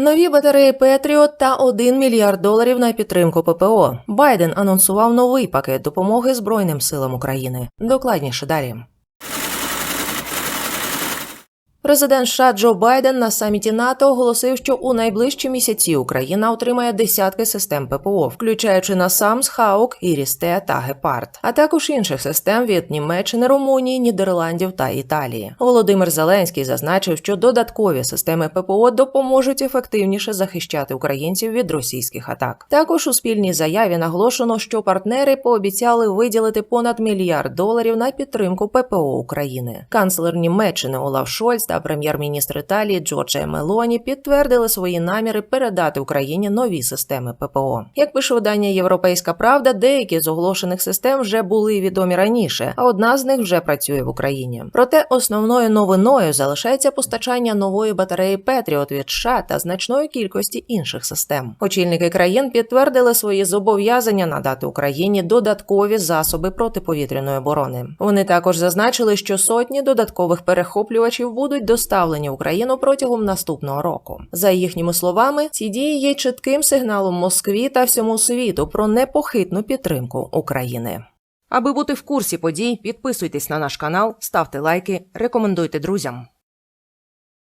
Нові батареї Петріот та 1 мільярд доларів на підтримку ППО. Байден анонсував новий пакет допомоги Збройним силам України. Докладніше далі. Президент США Джо Байден на саміті НАТО оголосив, що у найближчі місяці Україна отримає десятки систем ППО, включаючи насамс, Хаук, Ірісте та Гепард, а також інших систем від Німеччини, Румунії, Нідерландів та Італії. Володимир Зеленський зазначив, що додаткові системи ППО допоможуть ефективніше захищати українців від російських атак. Також у спільній заяві наголошено, що партнери пообіцяли виділити понад мільярд доларів на підтримку ППО України. Канцлер Німеччини Олаф Шольц та прем'єр-міністр Італії Джорджа Мелоні підтвердили свої наміри передати Україні нові системи ППО. Як пише видання Європейська Правда, деякі з оголошених систем вже були відомі раніше, а одна з них вже працює в Україні. Проте основною новиною залишається постачання нової батареї Петріот від США та значної кількості інших систем. Очільники країн підтвердили свої зобов'язання надати Україні додаткові засоби протиповітряної оборони. Вони також зазначили, що сотні додаткових перехоплювачів будуть доставлені в Україну протягом наступного року. За їхніми словами, ці дії є чітким сигналом Москві та всьому світу про непохитну підтримку України. Аби бути в курсі подій, підписуйтесь на наш канал, ставте лайки, рекомендуйте друзям.